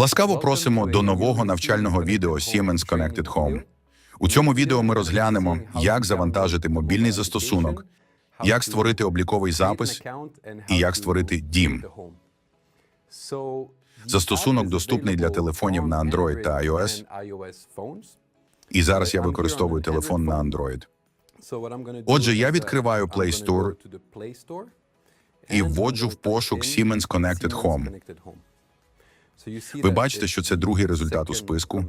Ласкаво просимо до нового навчального відео Siemens Connected Home. У цьому відео ми розглянемо, як завантажити мобільний застосунок, як створити обліковий запис і як створити дім. Застосунок доступний для телефонів на Android та iOS. І зараз я використовую телефон на Android. Отже, я відкриваю Play Store і вводжу в пошук Siemens Connected Home. Ви бачите, що це другий результат у списку.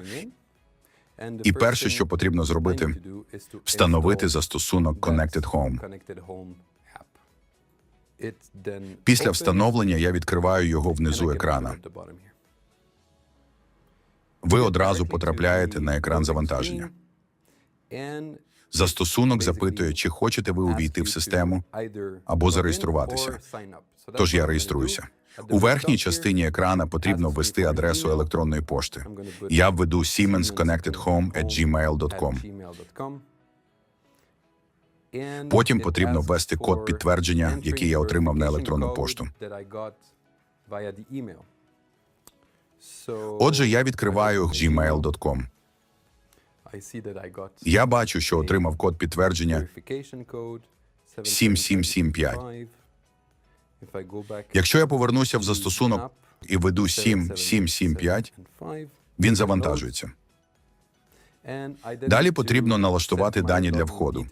І перше, що потрібно зробити, встановити застосунок Connected Home. Після встановлення я відкриваю його внизу екрана. Ви одразу потрапляєте на екран завантаження. Застосунок запитує, чи хочете ви увійти в систему або зареєструватися. Тож я реєструюся. У верхній частині екрана потрібно ввести адресу електронної пошти. Я введу siemensconnectedhome@gmail.com. Потім потрібно ввести код підтвердження, який я отримав на електронну пошту. Отже, я відкриваю gmail.com. Я бачу, що отримав код підтвердження 7775. Якщо я повернуся в застосунок і введу 7775, він завантажується. Далі потрібно налаштувати дані для входу.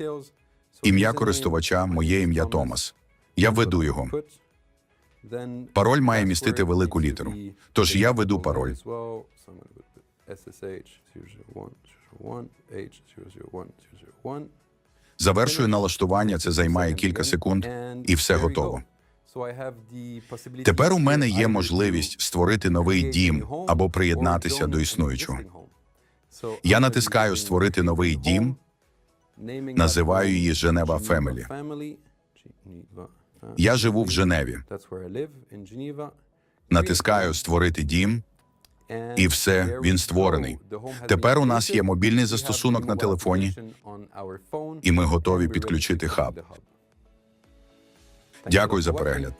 Ім'я користувача, моє ім'я Томас. Я введу його. Пароль має містити велику літеру. Тож я введу пароль. Завершую налаштування, це займає кілька секунд, і все готово. Тепер у мене є можливість створити новий дім або приєднатися до існуючого. Я натискаю Створити новий дім, називаю її Женева Family. Я живу в Женеві. Натискаю Створити дім, і все, він створений. Тепер у нас є мобільний застосунок на телефоні, і ми готові підключити хаб. Дякую за перегляд.